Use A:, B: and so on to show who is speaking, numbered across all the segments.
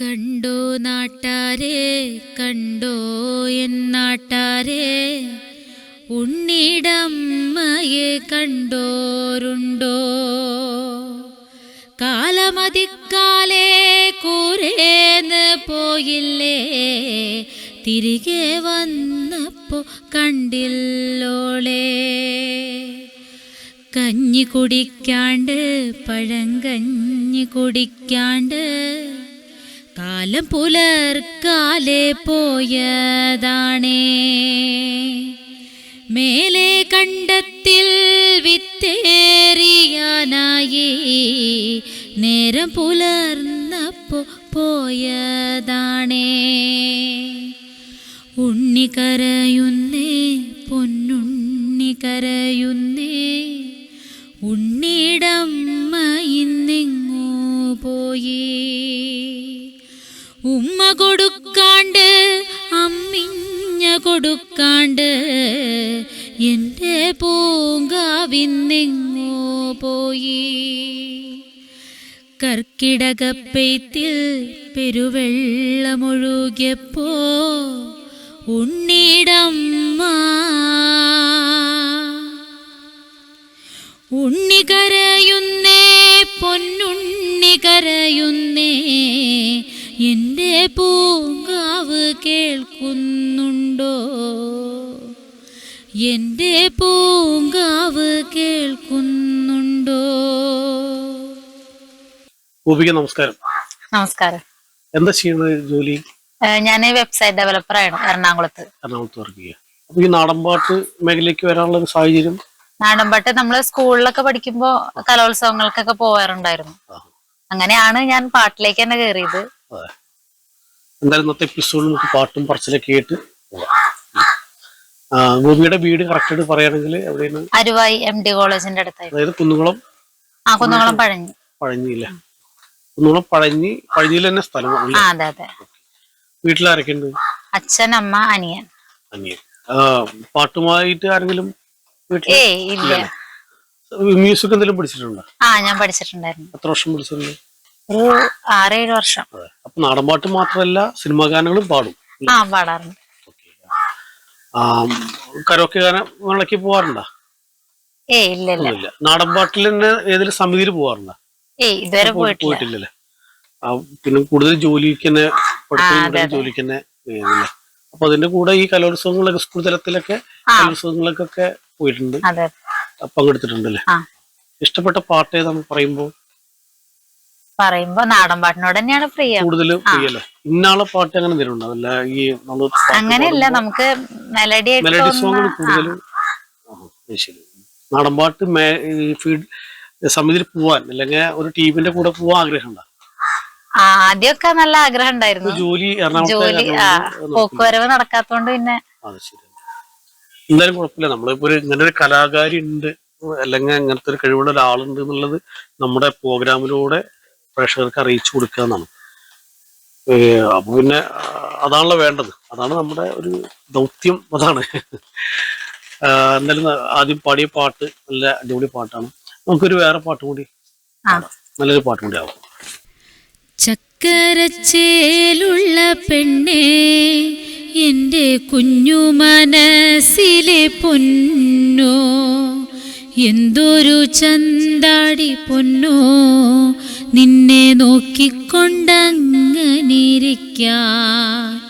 A: കണ്ടോ നാട്ടാരെ കണ്ടോ എൻ നാട്ടാരെ. ഉണ്ണിടമ്മയെ കണ്ടോരുണ്ടോ? കാലമതിക്കാലേ കൂരേന്ന് പോയില്ലേ? തിരികെ വന്നപ്പോ കണ്ടില്ലോളേ. കഞ്ഞി കുടിക്കാണ്ട് കഞ്ഞി കുടിക്കാണ്ട് കാലം പുലർക്കാലെ പോയതാണേ. മേലെ കണ്ടത്തിൽ വിത്തേറിയാനായി നേരം പുലർന്നപ്പോ പോയതാണേ. ഉണ്ണി കരയുന്നേ പൊന്നുണ്ണി കരയുന്നേ ഉണ്ണിടമ്മ ഇന്നിങ്ങോ പോയി. ഉമ്മ കൊടുക്കാണ്ട് അമ്മിഞ്ഞ കൊടുക്കാണ്ട് എന്റെ പൂങ്കാവിന്നെങ്ങോ പോയി. കർക്കിടകപ്പെയ്ത്തിൽ പെരുവെള്ളമൊഴുകിയപ്പോ ഉണ്ണിടമ്മ ഉണ്ണി കരയുന്നേ പൊന്നുണ്ണി കരയുന്നേ എന്റെ പൂങ്കാവ് കേൾക്കുന്നുണ്ടോ? എന്റെ പൂങ്കാവ് കേൾക്കുന്നുണ്ടോ?
B: ഗോപിക നമസ്കാരം.
C: നമസ്കാരം.
B: എന്താ ചെയ്യുന്നത് ജോലി?
C: ഞാൻ വെബ്സൈറ്റ് ഡെവലപ്പർ ആണ് എറണാകുളത്ത്.
B: എറണാകുളത്ത് വർക്ക് ചെയ്യുക. അപ്പൊ ഈ നാടൻപാട്ട് മേഖലയ്ക്ക് വരാനുള്ള ഒരു സാഹചര്യം?
C: നാടൻപാട്ട് നമ്മൾ സ്കൂളിലൊക്കെ പഠിക്കുമ്പോ കലോത്സവങ്ങൾക്കൊക്കെ
B: പോവാറുണ്ടായിരുന്നു.
C: അങ്ങനെയാണ് ഞാൻ പാട്ടിലേക്ക് തന്നെ കയറിയത്
B: അതെ എന്തായാലും ഇന്നത്തെ എപ്പിസോഡിൽ നമുക്ക് പാട്ടും പറച്ചിലൊക്കെ ആയിട്ട് ഗോപിയുടെ വീട് കറക്റ്റ് പറയുകയാണെങ്കിൽ എവിടെയാണ്?
C: അരുവായി എം ഡി കോളേജിന്റെ അടുത്തായിരുന്നു
B: അതായത് കുന്നുകുളം
C: ആ കുന്നുകുളം പഴഞ്ഞി.
B: പഴഞ്ഞില്ല കുന്നുകുളം പഴഞ്ഞി പഴഞ്ഞിയിൽ തന്നെ സ്ഥലമാണ്
C: അതെ അതെ.
B: വീട്ടിലാരൊക്കെ ഉണ്ട്
C: അച്ഛൻ അമ്മ അനിയൻ.
B: അനിയൻ. പാട്ടുമായിട്ട് ആരെങ്കിലും വീട്ടിൽ?
C: ഏയ് ഇല്ല.
B: മ്യൂസിക് എന്തെങ്കിലും പഠിച്ചിട്ടുണ്ടോ?
C: ആ ഞാൻ പഠിച്ചിട്ടുണ്ടായിരുന്നു.
B: എത്ര വർഷം പഠിച്ചിട്ടുണ്ട്?
C: ഒരു ആറേഴ് വർഷം.
B: അപ്പൊ നാടൻപാട്ട് മാത്രമല്ല സിനിമാ ഗാനങ്ങളും പാടും.
C: ആ പാടാറുണ്ട്.
B: കരോക്കെ ഗാനങ്ങളൊക്കെ പോവാറുണ്ടോ?
C: ഏയ് ഇല്ല ഇല്ല.
B: നാടൻപാട്ടിൽ തന്നെ ഏതെങ്കിലും സമിതിയിൽ പോവാറുണ്ടോ?
C: ഏയ് ഇതുവരെ പോയിട്ടില്ല.
B: പോയിട്ടില്ലല്ലേ? പിന്നെ കൂടുതൽ ജോലിക്ക് തന്നെ
C: അതെ.
B: ജോലിക്ക് തന്നെ അപ്പൊ അതിന്റെ കൂടെ ഈ കലോത്സവങ്ങളൊക്കെ സ്കൂൾ തലത്തിലൊക്കെ
C: ആ.
B: കലോത്സവങ്ങളൊക്കെ പോയിട്ടുണ്ട്. പങ്കെടുത്തിട്ടുണ്ടല്ലേ. ഇഷ്ടപ്പെട്ട പാട്ട് ഏതാന്ന് പറയുമ്പോ
C: നാടൻ പാട്ടിനോട് തന്നെയാണ് പ്രിയം.
B: കൂടുതൽ പ്രിയല്ലേ? ഇന്നാളെ പാട്ട് അങ്ങനെ എന്തെങ്കിലും ഈ പാട്ട്
C: അങ്ങനെയല്ല നമുക്ക് മെലഡി
B: മെലഡി സോങ്ങുകൾ കൂടുതലും ശരി. നാടൻപാട്ട് മേ ഈ ഫീൽഡ് സമിതിയിൽ പോവാൻ അല്ലെങ്കിൽ ഒരു ടീമിന്റെ കൂടെ പോവാൻ ആഗ്രഹമുണ്ടോ?
C: ആദ്യമൊക്കെ നല്ല ആഗ്രഹം ഉണ്ടായിരുന്നു.
B: ജോലി
C: ജോലി പോക്കുവരവ് നടക്കാത്തോണ്ട് പിന്നെ
B: എന്തായാലും കുഴപ്പമില്ല. നമ്മളിപ്പോ ഒരു ഇങ്ങനെ ഒരു കലാകാരി ഉണ്ട്. അല്ലെങ്കിൽ അങ്ങനത്തെ ഒരു കഴിവുള്ള ഒരാളുണ്ട് എന്നുള്ളത് നമ്മുടെ പ്രോഗ്രാമിലൂടെ പ്രേക്ഷകർക്ക് അറിയിച്ചു കൊടുക്കുക എന്നാണ്. അപ്പൊ പിന്നെ അതാണല്ലോ വേണ്ടത്. അതാണ് നമ്മുടെ ഒരു ദൗത്യം അതാണ്. എന്തായാലും ആദ്യം പാടിയ പാട്ട് നല്ല അടിപൊളി പാട്ടാണ്. നമുക്കൊരു വേറെ പാട്ട് കൂടി നല്ലൊരു പാട്ട് കൂടി ആവും.
A: ചക്കരച്ചേലുള്ള പെണ്ണേ എന്റെ കുഞ്ഞു മനസ്സിലെ പൊന്നോ എന്തൊരു ചന്താടി പൊന്നോ നിന്നെ നോക്കിക്കൊണ്ടങ്ങനിരിക്കാൻ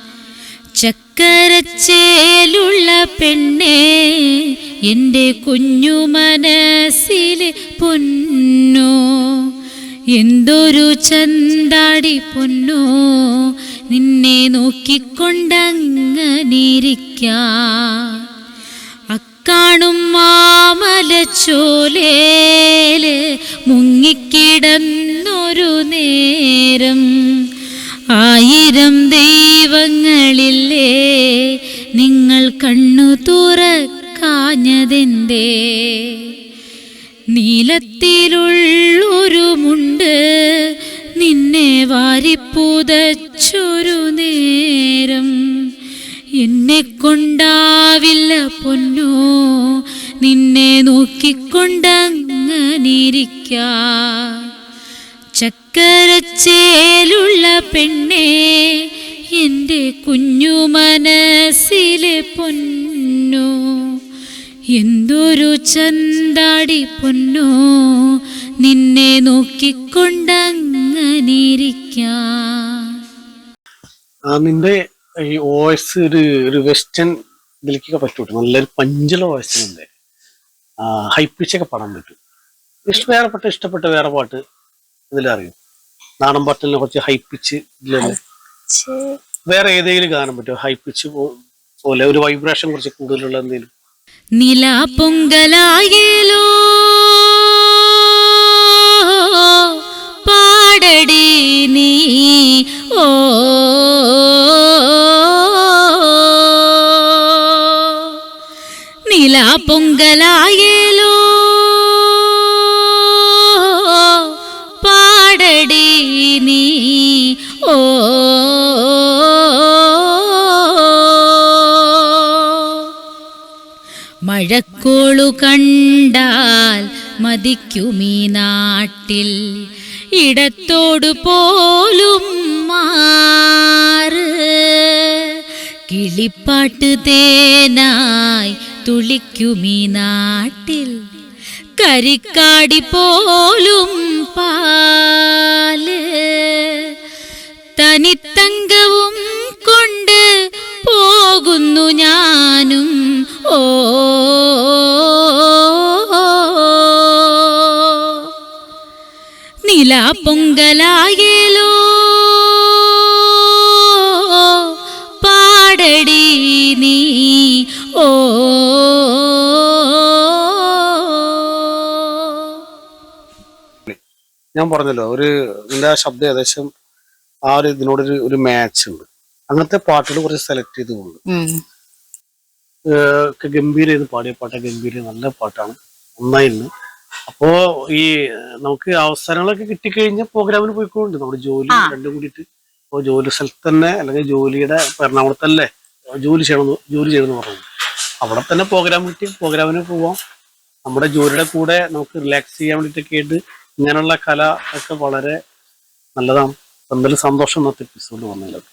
A: ചക്കരച്ചേലുള്ള പെണ്ണേ എന്റെ കുഞ്ഞു മനസ്സിലെ പൊന്നോ? എന്തൊരു ചന്താടി പൊന്നോ? നിന്നെ നോക്കിക്കൊണ്ടങ്ങനിരിക്കാൻ അക്കാണും മാമലച്ചോലേൽ നീലത്തിലുള്ളൊരു മുണ്ട് നിന്നെ വാരിപ്പുതച്ചൊരു നേരം. എന്നെ കൊണ്ടാവില്ല പൊന്നോ. നിന്നെ നോക്കിക്കൊണ്ടങ്ങനിരിക്ക ചക്കരച്ചേലുള്ള പെണ്ണേ എന്റെ കുഞ്ഞു മനസ്സിലെ പൊന്നു. എന്തൊരു ചന്താടി പൊന്നോ നിന്നെ നോക്കിക്കൊണ്ടങ്ങനിരിക്കാം.
B: ആ, നിന്റെ ഈ വോയിസ് ഒരു ഒരു വെസ്റ്റേൺ ഇതിലേക്കൊക്കെ പറ്റൂട്ടു? നല്ലൊരു പഞ്ചുള്ള വോയിസ് ഉണ്ട് ഹൈ പിച്ചൊക്കെ പാടാൻ പറ്റും. ഇഷ്ട വേറെ പാട്ട് ഇഷ്ടപ്പെട്ട വേറെ പാട്ട് ഇതിലറിയും നാടൻ പാട്ടിനെ കുറച്ച് ഹൈ പിച്ച് ഇതിലല്ലേ വേറെ ഏതെങ്കിലും ഗാനം പറ്റുമോ ഹൈ പിച്ച് പോലെ ഒരു വൈബ്രേഷൻ കുറച്ച് കൂടുതലുള്ള എന്തെങ്കിലും?
A: നിലാ പൊങ്കലായേലോ കണ്ടാൽ മതിക്കുമീ നാട്ടിൽ. ഇടത്തോടു പോലും മാറ്. കിളിപ്പാട്ട് തേനായി തുളിക്കുമീ നാട്ടിൽ. കരിക്കാടി പോലും പാൽ. തനിത്തങ്കവും കൊണ്ട് പോകുന്നു ഞാനും. ഓ നിലാ പൊങ്കലായലോ പാടടി നീ ഓ.
B: ഞാൻ പറഞ്ഞല്ലോ ഒരു നിന്റെ ആ ശബ്ദം ഏകദേശം ആ ഒരു ഇതിനോടൊരു ഒരു മാച്ച് ഉണ്ട്. അങ്ങനത്തെ പാട്ടുകൾ കുറച്ച് സെലക്ട് ചെയ്ത് പോകുന്നു ഗംഭീര ഗംഭീരം പാടിയ പാട്ട് ഗംഭീര നല്ല പാട്ടാണ്. നന്നായിരുന്നു അപ്പോ ഈ നമുക്ക് അവസരങ്ങളൊക്കെ കിട്ടിക്കഴിഞ്ഞാൽ പ്രോഗ്രാമിന് പോയിക്കൊണ്ട് നമ്മുടെ ജോലി. രണ്ടും കൂടിയിട്ട്. ഇപ്പൊ ജോലി സ്ഥലത്ത് തന്നെ അല്ലെങ്കിൽ ജോലിയുടെ എറണാകുളത്തല്ലേ ജോലി ചെയ്യണം ജോലി ചെയ്യണമെന്ന് പറഞ്ഞു അവിടെ തന്നെ പ്രോഗ്രാം കിട്ടി. പ്രോഗ്രാമിന് പോവാം. നമ്മുടെ ജോലിയുടെ കൂടെ നമുക്ക് റിലാക്സ് ചെയ്യാൻ വേണ്ടിയിട്ടൊക്കെ ആയിട്ട് ഇങ്ങനെയുള്ള കല ഒക്കെ വളരെ നല്ലതാണ്. എന്തായാലും സന്തോഷം ഇന്നത്തെ എപ്പിസോഡ് വന്നതിലൊക്കെ.